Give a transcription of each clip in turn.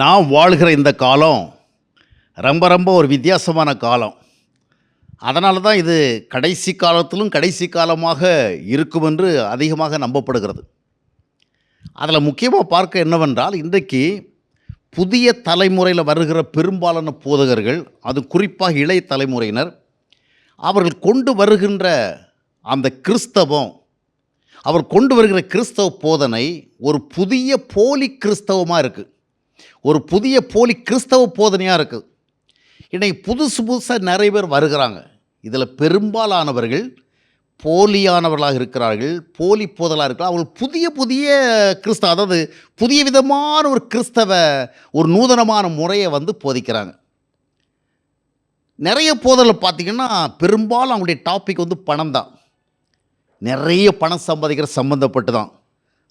நாம் வாழ்கிற இந்த காலம் ரொம்ப ரொம்ப ஒரு வித்தியாசமான காலம். அதனால தான் இது கடைசி காலத்திலும் கடைசி காலமாக இருக்கும் என்று அதிகமாக நம்பப்படுகிறது. அதில் முக்கியமாக பார்க்க என்னவென்றால் இன்றைக்கு புதிய தலைமுறையில் வருகிற பெரும்பாலான போதகர்கள் அது குறிப்பாக இளைய தலைமுறையினர் அவர்கள் கொண்டு வருகின்ற அந்த கிறிஸ்தவம் அவர் கொண்டு வருகிற கிறிஸ்தவ போதனை ஒரு புதிய போலி கிறிஸ்தவமாக இருக்குது ஒரு புதிய போலி கிறிஸ்தவ போதனையாக இருக்குது. இன்னைக்கு புதுசு புதுசாக நிறைய பேர் வருகிறாங்க. இதில் பெரும்பாலானவர்கள் போலியானவர்களாக இருக்கிறார்கள் போலி போதலாக இருக்கலாம். அவர்கள் புதிய புதிய கிறிஸ்தவ அதாவது புதிய விதமான ஒரு கிறிஸ்தவ ஒரு நூதனமான முறையை வந்து போதிக்கிறாங்க. நிறைய போதலை பார்த்திங்கன்னா பெரும்பாலும் அவங்களுடைய டாபிக் வந்து பணம் தான் நிறைய பணம் சம்பாதிக்கிற சம்மந்தப்பட்டு தான்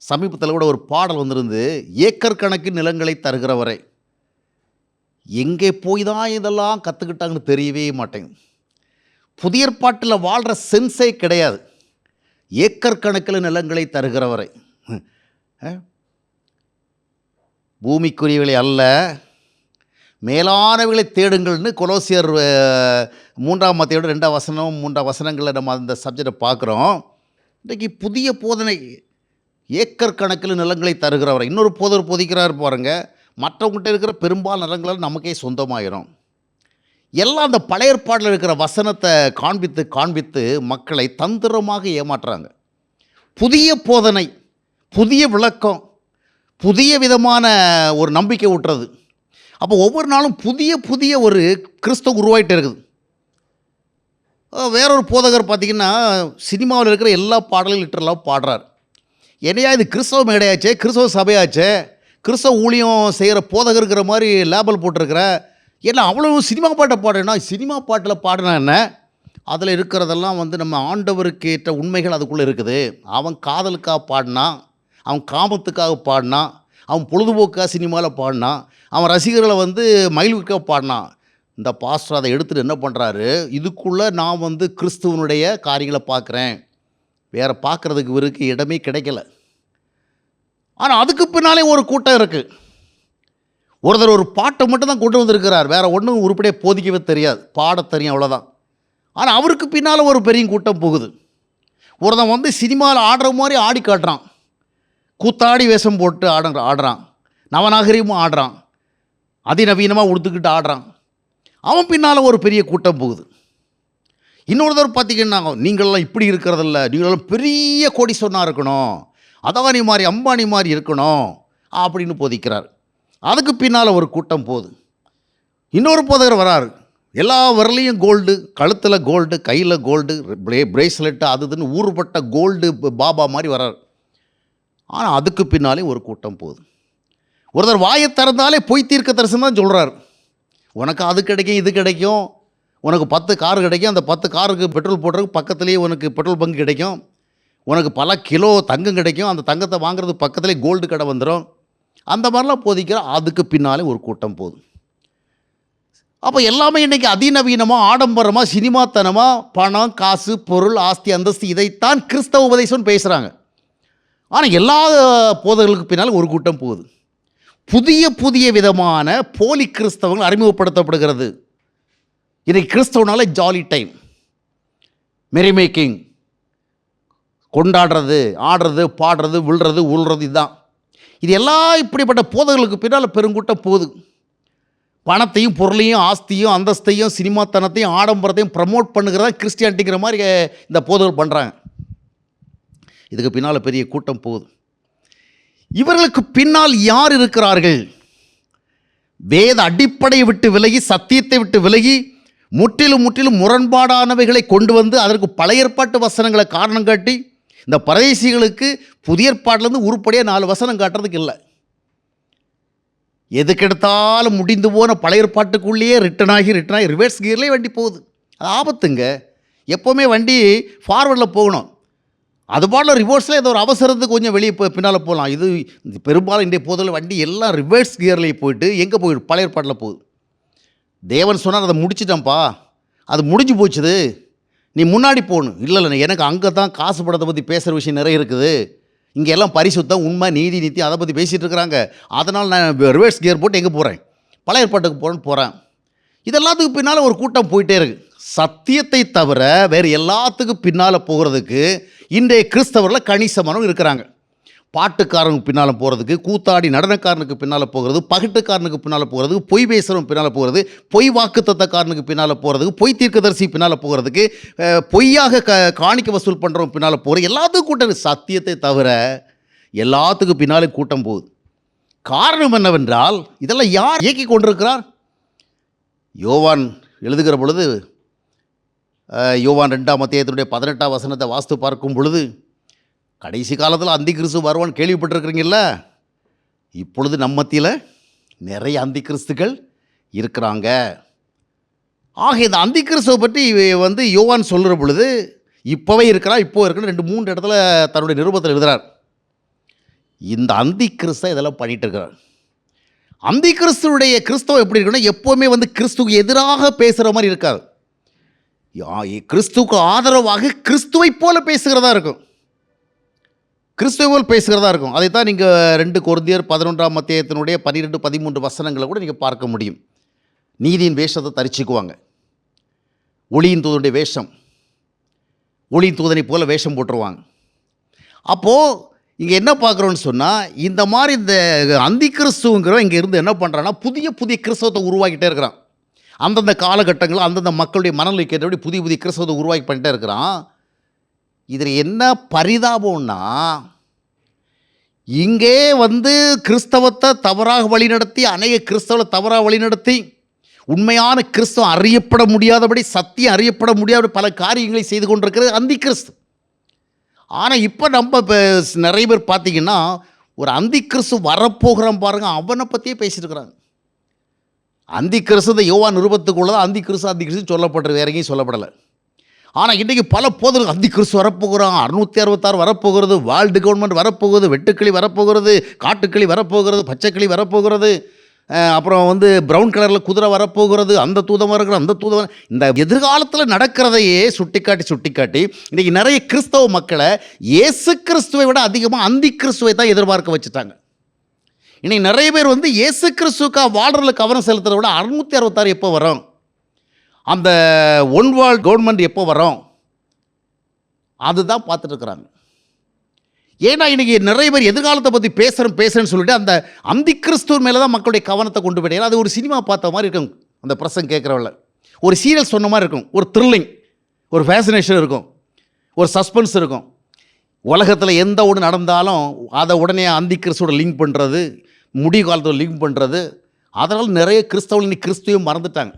சமீபத்தில் கூட ஒரு பாடல் வந்திருந்து ஏக்கர் கணக்கு நிலங்களை தருகிறவரை எங்கே போய் தான் இதெல்லாம் கற்றுக்கிட்டாங்கன்னு தெரியவே மாட்டேங்குது. புதியற்பாட்டில் வாழ்கிற சென்ஸே கிடையாது. ஏக்கர் கணக்கில் நிலங்களை தருகிறவரை. அஹ்? பூமிக்குரியவளை அல்ல மேலானவர்களை தேடுங்கள்னு கொலோசியர் மூன்றாம் மத்தையோட ரெண்டாம் வசனம் மூன்றாம் வசனங்களில் நம்ம அந்த சப்ஜெக்டை பார்க்குறோம். இன்றைக்கி புதிய போதனை ஏக்கர் கணக்கில் நிலங்களை தருகிறவர் இன்னொரு போதர் போதிக்கிறார் பாருங்க. மற்றவங்ககிட்ட இருக்கிற பெரும்பாலும் நிலங்கள் நமக்கே சொந்தமாயிரும். எல்லாம் அந்த பழைய ஏற்பாடில் இருக்கிற வசனத்தை காண்பித்து காண்பித்து மக்களை தந்திரமாக ஏமாற்றுறாங்க. புதிய போதனை புதிய விளக்கம் புதிய விதமான ஒரு நம்பிக்கை ஊட்டுறது. அப்போ ஒவ்வொரு நாளும் புதிய புதிய ஒரு கிறிஸ்தவ உருவாகிட்டு இருக்குது. வேறொரு போதகர் பார்த்திங்கன்னா சினிமாவில் இருக்கிற எல்லா பாடலும் லிட்டரலாக பாடுறார். என்னையா இது கிறிஸ்தவ மேடையாச்சே? கிறிஸ்தவ சபையாச்சே? கிறிஸ்தவ ஊழியம் செய்கிற போதகர் இருக்கிற மாதிரி லேபல் போட்டிருக்கிற. என்ன அவ்வளோ சினிமா பாட்டை பாடுனா சினிமா பாட்டில் பாடினா என்ன? அதில் இருக்கிறதெல்லாம் வந்து நம்ம ஆண்டவருக்கு ஏற்ற உண்மைகள் அதுக்குள்ளே இருக்குது. அவன் காதலுக்காக பாடினான் அவன் காமத்துக்காக பாடினான் அவன் பொழுதுபோக்காக சினிமாவில் பாடினான் அவன் ரசிகர்களை வந்து மகிழ்வுக்காக பாடினான் இந்த பாஸ்டர் அதை எடுத்துகிட்டு என்ன பண்ணுறாரு இதுக்குள்ளே நான் வந்து கிறிஸ்துவனுடைய காரியங்களை பார்க்குறேன். வேறு பார்க்குறதுக்கு இவருக்கு இடமே கிடைக்கல. ஆனால் அதுக்கு பின்னாலே ஒரு கூட்டம் இருக்குது ஒருத்தர் ஒரு பாட்டை மட்டும் தான் கொண்டு வந்திருக்கிறார். வேறு ஒன்றும் உருப்படியாக போதிக்கவே தெரியாது. பாட தெரியும் அவ்வளோதான் ஆனால் அவருக்கு பின்னால் ஒரு பெரிய கூட்டம் போகுது. ஒருத்தன் வந்து சினிமாவில் ஆடுற மாதிரி ஆடி காட்டுறான். கூத்தாடி வேஷம் போட்டு ஆடுற ஆடுறான். நவநாகரிகமும் ஆடுறான். அதிநவீனமாக உடுத்துக்கிட்டு ஆடுறான். அவன் பின்னால் ஒரு பெரிய கூட்டம் போகுது. இன்னொருத்தர் பார்த்தீங்கன்னா நீங்களெல்லாம் இப்படி இருக்கிறதில்ல. நீங்களெல்லாம் பெரிய கோடீஸ்வரனாக இருக்கணும். அதானி மாதிரி அம்பானி மாதிரி இருக்கணும். அப்படின்னு போதிக்கிறார். அதுக்கு பின்னால் ஒரு கூட்டம் போகுது. இன்னொரு போதகர் வராரு. எல்லா விரலையும் கோல்டு கழுத்தில் கோல்டு கையில் கோல்டு பிரே பிரேஸ்லெட்டு அது இதுன்னு ஊறுபட்ட கோல்டு பாபா மாதிரி வரார். ஆனால் அதுக்கு பின்னாலே ஒரு கூட்டம் போகுது. ஒருத்தர் வாயை திறந்தாலே பொய் தீர்க்க தரிசனம் தான் சொல்கிறார் உனக்கு அது கிடைக்கும் இது கிடைக்கும். உனக்கு பத்து கார் கிடைக்கும் அந்த பத்து காருக்கு பெட்ரோல் போடுறதுக்கு பக்கத்துலேயே உனக்கு பெட்ரோல் பங்க் கிடைக்கும். உனக்கு பல கிலோ தங்கம் கிடைக்கும் அந்த தங்கத்தை வாங்குறதுக்கு பக்கத்துலேயே கோல்டு கடை வந்துடும் அந்த மாதிரிலாம் போதிக்கிற அதுக்கு பின்னாலே ஒரு கூட்டம் போதும். அப்போ எல்லாமே இன்றைக்கி அதிநவீனமாக ஆடம்பரமாக சினிமாத்தனமாக பணம் காசு பொருள் ஆஸ்தி அந்தஸ்து இதைத்தான் கிறிஸ்தவ உபதேசம்னு பேசுகிறாங்க ஆனால் எல்லா போதர்களுக்கு பின்னால் ஒரு கூட்டம் போகுது. புதிய புதிய விதமான போலி கிறிஸ்தவங்கள் அறிமுகப்படுத்தப்படுகிறது. இதை கிறிஸ்தவனால ஜாலி டைம் மெரி மேக்கிங் கொண்டாடுறது ஆடுறது பாடுறது விழுறது உள்றது இதுதான். இது எல்லாம் இப்படிப்பட்ட போதகளுக்கு பின்னால் பெருங்கூட்டம் போகுது. பணத்தையும் பொருளையும் ஆஸ்தியும் அந்தஸ்தையும் சினிமாத்தனத்தையும் ஆடம்பரத்தையும் ப்ரமோட் பண்ணுகிறதா கிறிஸ்டியானிட்டிங்கிற மாதிரி இந்த போதகர்கள் பண்ணுறாங்க இதுக்கு பின்னால் பெரிய கூட்டம் போகுது. இவர்களுக்கு பின்னால் யார் இருக்கிறார்கள்? வேத அடிப்படையை விட்டு விலகி சத்தியத்தை விட்டு விலகி முற்றிலும் முற்றிலும் முரண்பாடானவைகளை கொண்டு வந்து அதற்கு பழைய ஏற்பாட்டு வசனங்களை காரணம் காட்டி இந்த பரதேசிகளுக்கு புதிய ஏற்பாட்டிலேருந்து உருப்படியாக நாலு வசனம் காட்டுறதுக்கு இல்லை. எதுக்கெடுத்தாலும் முடிந்து போன பழைய ஏற்பாட்டுக்குள்ளேயே ரிட்டன் ஆகி ரிட்டன் ஆகி ரிவர்ஸ் கியர்லேயே வண்டி போகுது. அது ஆபத்துங்க. எப்போவுமே வண்டி ஃபார்வர்டில் போகணும். அது பாட்டில் ரிவர்ஸில் ஏதோ ஒரு அவசரத்துக்கு கொஞ்சம் வெளியே போய் பின்னால் போகலாம். இது பெரும்பாலும் இன்றைய போதில் வண்டி எல்லாம் ரிவர்ஸ் கியர்லேயே போயிட்டு எங்கே போயிடும் பழைய ஏற்பாட்டில் போகுது? தேவன் சொன்னார் அதை முடிச்சிட்டேன்ப்பா. அது முடிஞ்சு போச்சுது. நீ முன்னாடி போகணும். இல்லை இல்லை எனக்கு அங்கே தான் காசு படத்தை பற்றி பேசுகிற விஷயம் நிறைய இருக்குது. இங்கே எல்லாம் பரிசுத்தம் உண்மை நீதி நித்தி அதை பற்றி பேசிகிட்டு இருக்கிறாங்க. அதனால் நான் ரிவர்ஸ் கியர் போட்டு எங்கே போகிறேன் பழைய ஏற்பாட்டுக்கு போகிறேன்னு போகிறேன் இதெல்லாத்துக்கு பின்னால் ஒரு கூட்டம் போயிட்டே இருக்குது சத்தியத்தை தவிர வேறு எல்லாத்துக்கும் பின்னால் போகிறதுக்கு இன்றைய கிறிஸ்தவரில் கணிசமானவங்க இருக்கிறாங்க. பாட்டுக்காரனுக்கு பின்னால் போகிறதுக்கு கூத்தாடி நடனக்காரனுக்கு பின்னால் போகிறது பகட்டுக்காரனுக்கு பின்னால் போகிறதுக்கு பொய் பேசுகிறவன் பின்னால் போகிறது பொய் வாக்குத்தத்தக்காரனுக்கு பின்னால் போகிறதுக்கு பொய் தீர்க்கதரிசி பின்னால் போகிறதுக்கு பொய்யாக க காணிக்க வசூல் பண்ணுறவன் பின்னால் போகிற எல்லாத்துக்கும் கூட்டம் சத்தியத்தை தவிர எல்லாத்துக்கும் பின்னாலே கூட்டம் போகுது. காரணம் என்னவென்றால் இதெல்லாம் யார் இயக்கி கொண்டிருக்கிறார்? யோவான் எழுதுகிற பொழுது யோவான் ரெண்டாம் அத்தியாயத்தினுடைய பதினெட்டாம் வசனத்தை வாஸ்து பார்க்கும் பொழுது கடைசி காலத்தில் அந்தி கிறிஸ்து வருவான்னு கேள்விப்பட்டிருக்கிறீங்கள இப்பொழுது நம்ம மத்தியில் நிறைய அந்தி கிறிஸ்துகள் இருக்கிறாங்க. ஆக இந்த அந்தி கிறிஸ்துவை பற்றி வந்து யோவான் சொல்கிற பொழுது இப்போவே இருக்கிறா இப்போ இருக்கிற ரெண்டு மூன்று இடத்துல தன்னுடைய நிருபத்தில் எழுதுகிறார் இந்த அந்தி கிறிஸ்தை இதெல்லாம் பண்ணிட்டு இருக்கிறார். அந்தி கிறிஸ்துடைய கிறிஸ்தவம் எப்படி இருக்குன்னா எப்போவுமே வந்து கிறிஸ்துவுக்கு எதிராக பேசுகிற மாதிரி இருக்காது. யா- கிறிஸ்துவுக்கு ஆதரவாக கிறிஸ்துவை போல பேசுகிறதா இருக்கும். கிறிஸ்துவை பேசுகிறதா இருக்கும். அதைத்தான் நீங்கள் ரெண்டு குருந்தியர் பதினொன்றாம் மத்தியத்தினுடைய பன்னிரெண்டு பதிமூன்று வசனங்களை கூட நீங்கள் பார்க்க முடியும். நீதியின் வேஷத்தை தரிச்சுக்குவாங்க. ஒளியின் தூதனுடைய வேஷம். ஒளியின் தூதனை போல வேஷம் போட்டுருவாங்க. அப்போது இங்கே என்ன பார்க்குறோன்னு சொன்னால் இந்த மாதிரி இந்த அந்தி கிறிஸ்துவங்கிறவன் இங்கே இருந்து என்ன பண்ணுறான்னா புதிய புதிய கிறிஸ்தவத்தை உருவாக்கிட்டே இருக்கிறான். அந்தந்த காலகட்டங்களில் அந்தந்த மக்களுடைய மனநிலைக்கு ஏற்றபடி புதிய புதிய கிறிஸ்தவத்தை உருவாக்கி பண்ணிட்டே இருக்கிறான். இதில் என்ன பரிதாபம்னா இங்கே வந்து கிறிஸ்தவத்தை தவறாக வழிநடத்தி அநேக கிறிஸ்தவத்தை தவறாக வழிநடத்தி உண்மையான கிறிஸ்தவம் அறியப்பட முடியாதபடி சத்தியம் அறியப்பட முடியாத பல காரியங்களை செய்து கொண்டிருக்கிறது அந்தி கிறிஸ்து ஆனால் இப்போ நம்ம இப்போ நிறைய பேர் பார்த்தீங்கன்னா ஒரு அந்தி கிறிஸ்து வரப்போகிறான் பாருங்கள் அவனை பற்றியே பேசியிருக்கிறாங்க இருக்கிறாங்க அந்தி கிறிஸ்து யோவா நிருபத்துக்குள்ளதான் அந்தி கிறிஸ்து அந்தி கிறிஸ்து சொல்லப்படுறது வேற எங்கேயும் சொல்லப்படலை. ஆனால் இன்றைக்கி பல போதர்கள் அந்தி கிறிஸ்து வரப்போகிறான் அறுநூற்றி அறுபத்தாறு வரப்போகிறது வேர்ல்டு கவர்மெண்ட் வரப்போகுது வெட்டுக்கிளி வரப்போகிறது காட்டுக்கிளி வரப்போகிறது பச்சைக்கிளி வரப்போகிறது அப்புறம் வந்து ப்ரௌன் கலரில் குதிரை வரப்போகிறது அந்த தூதம் வருகிற அந்த தூதம் இந்த எதிர்காலத்தில் நடக்கிறதையே சுட்டிக்காட்டி சுட்டிக்காட்டி இன்றைக்கி நிறைய கிறிஸ்தவ மக்களை இயேசு கிறிஸ்துவை விட அதிகமாக அந்தி கிறிஸ்துவை தான் எதிர்பார்க்க வச்சுட்டாங்க. இன்றைக்கி நிறைய பேர் வந்து இயேசு கிறிஸ்துக்கா வாழ்றதுல கவனம் செலுத்துறத விட அறுநூற்றி அறுபத்தாறு எப்போ வரும்? அந்த ஒன் வேர்ல்ட் கவர்மெண்ட் எப்போ வரும்? அதுதான் பார்த்துட்ருக்குறாங்க ஏன்னா இன்றைக்கி நிறைய பேர் எதிர்காலத்தை பற்றி பேசுகிறேன் பேசுகிறேன்னு சொல்லிட்டு அந்த அந்தி கிறிஸ்துவர் மேலே தான் மக்களுடைய கவனத்தை கொண்டு போயிட்டு அது ஒரு சினிமா பார்த்த மாதிரி இருக்கும். அந்த பிரசங்க கேட்குறவள. ஒரு சீரியல் சொன்ன மாதிரி இருக்கும். ஒரு த்ரில்லிங் ஒரு ஃபேசினேஷன் இருக்கும். ஒரு சஸ்பென்ஸ் இருக்கும். உலகத்தில் எந்த ஒன்று நடந்தாலும் அதை உடனே அந்தி கிறிஸ்துவோட லிங்க் பண்ணுறது முடிவு காலத்தோட லிங்க் பண்ணுறது அதனால் நிறைய கிறிஸ்தவர்கள் இன்னைக்கு கிறிஸ்துவையும் மறந்துட்டாங்க.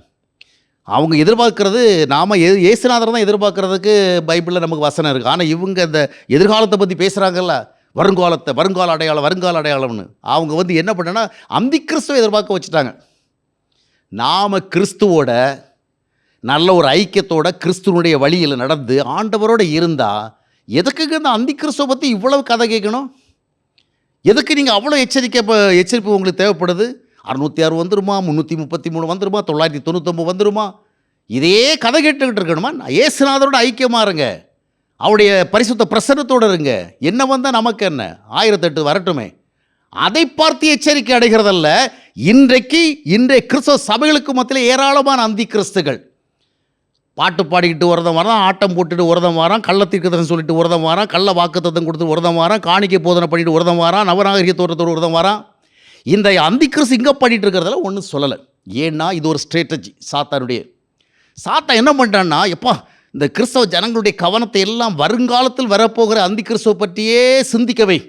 அவங்க எதிர்பார்க்கறது நாம் எ இயேசுநாதர் தான் எதிர்பார்க்கறதுக்கு பைபிளில் நமக்கு வசனம் இருக்குது ஆனால் இவங்க இந்த எதிர்காலத்தை பற்றி பேசுகிறாங்கல்ல வருங்காலத்தை வருங்கால அடையாளம் வருங்கால அடையாளம்னு. அவங்க வந்து என்ன பண்ணனா அந்தி கிறிஸ்துவை எதிர்பார்க்க வச்சுட்டாங்க. நாம் கிறிஸ்துவோட நல்ல ஒரு ஐக்கியத்தோட கிறிஸ்துவனுடைய வழியில் நடந்து ஆண்டவரோட இருந்தால் எதுக்குங்க இந்த அந்தி கிறிஸ்துவை பற்றி இவ்வளவு கதை கேட்கணும்? எதுக்கு நீங்கள் அவ்வளோ எச்சரிக்கை இப்போ எச்சரிப்பு உங்களுக்கு தேவைப்படுது? அறுநூற்றி ஆறு வந்துருமா முந்நூற்றி முப்பத்தி மூணு வந்துருமா தொள்ளாயிரத்தி தொண்ணூத்தொம்பது வந்துருமா? இதே கதை கேட்டுக்கிட்டு இருக்கணுமா? ஏசுநாதரோட ஐக்கியமாக இருங்க. அவருடைய பரிசுத்த பிரசன்னத்தோடு இருங்க. என்ன வந்தால் நமக்கு என்ன? ஆயிரத்தெட்டு வரட்டுமே. அதை பார்த்து எச்சரிக்கை அடைகிறதல்ல இன்றைக்கு இன்றைய கிறிஸ்தவ சபைகளுக்கு மத்தியில் ஏராளமான அந்தி கிறிஸ்துகள் பாட்டு பாடிக்கிட்டு உரதம் வரான் ஆட்டம் போட்டுட்டு உரதம் வரான் கள்ளத்தீர்க்கதன் சொல்லிட்டு உரதம் வரான் கள்ள வாக்குத்தத்தம் கொடுத்து உரதம் வரான் காணிக்கை போதனை பண்ணிட்டு உரதம் வரான் நவநாகரிக தோற்றத்தோடு உரதம் வரான். இந்த அந்தி இங்கே பண்ணிகிட்டு இருக்கிறதெல்லாம் ஒன்றும் சொல்லலை. ஏன்னா இது ஒரு ஸ்ட்ராட்டஜி சாத்தானுடைய சாத்தா என்ன பண்ணிட்டான்னா எப்பா இந்த கிறிஸ்தவ ஜனங்களுடைய கவனத்தை எல்லாம் வருங்காலத்தில் வரப்போகிற அந்தி கிறிஸ்துவை பற்றியே சிந்திக்கவை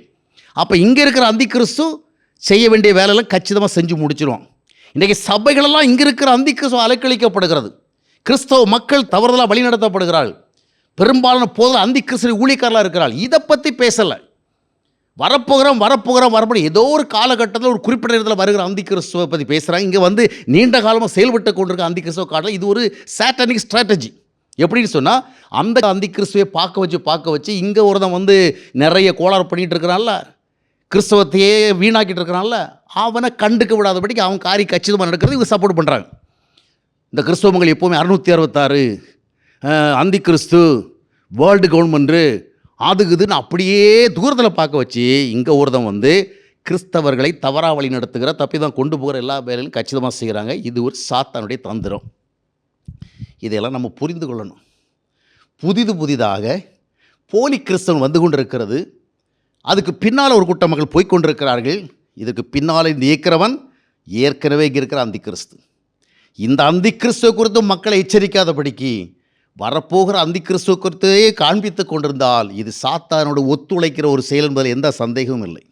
அப்போ இங்கே இருக்கிற அந்தி கிறிஸ்து செய்ய வேண்டிய வேலையெல்லாம் கச்சிதமாக செஞ்சு முடிச்சிடுவான் இன்றைக்கி சபைகளெல்லாம் இங்கே இருக்கிற அந்தி கிறிஸ்துவ அலைக்கழிக்கப்படுகிறது. கிறிஸ்தவ மக்கள் தவறுதலாக வழிநடத்தப்படுகிறாள் பெரும்பாலான போதில் அந்தி கிறிஸ்துவ ஊழியக்காரலாக இருக்கிறாள் இதை பற்றி பேசலை. வரப்போகிறோம் வரப்போகிறோம் வரப்போகிறோம். ஏதோ ஒரு காலகட்டத்தில் ஒரு குறிப்பிட்ட நேரத்தில் வருகிற அந்தி கிறிஸ்துவை பற்றி பேசுகிறாங்க இங்கே வந்து நீண்ட காலமாக செயல்பட்டு கொண்டிருக்க அந்தி கிறிஸ்துவ காட்டில் இது ஒரு சாட்டனிக் ஸ்ட்ராட்டஜி எப்படின்னு சொன்னால் அந்த அந்தி கிறிஸ்துவை பார்க்க வச்சு பார்க்க வச்சு இங்கே ஒருத்தன் வந்து நிறைய கோளாறு பண்ணிகிட்டு இருக்கிறான்ல. கிறிஸ்தவத்தையே வீணாக்கிட்டு இருக்கிறான்ல. அவனை கண்டுக்க விடாதபடிக்கு அவன் காரி கச்சிதமாக நடக்கிறது இவங்க சப்போர்ட் பண்ணுறாங்க இந்த கிறிஸ்தவங்கள் எப்போவுமே அறுநூற்றி அறுபத்தாறு அந்தி கிறிஸ்து வேர்ல்டு கவர்மெண்ட்டு அது இதுன்னு அப்படியே தூரத்தில் பார்க்க வச்சு இங்கே ஒருத்தன் வந்து கிறிஸ்தவர்களை தவறாக வழி நடத்துகிற தப்பி தான் கொண்டு போகிற எல்லா வேலையும் கச்சிதமாக செய்கிறாங்க இது ஒரு சாத்தானுடைய தந்திரம். இதையெல்லாம் நம்ம புரிந்து கொள்ளணும். புதிது புதிதாக போலி கிறிஸ்தவன் வந்து கொண்டிருக்கிறது. அதுக்கு பின்னால் ஒரு கூட்ட மக்கள் போய்கொண்டிருக்கிறார்கள் இதுக்கு பின்னால் இந்த இயக்கிறவன் ஏற்கனவே இங்கே இருக்கிற அந்தி கிறிஸ்து இந்த அந்தி கிறிஸ்துவ குறித்து மக்களை எச்சரிக்காதபடிக்கு வரப்போகிற அந்தி கிறிஸ்துவத்தையே காண்பித்துக் காண்பித்து கொண்டிருந்தால் இது சாத்தானோடு ஒத்துழைக்கிற ஒரு செயல் என்பதில் எந்த சந்தேகமும் இல்லை.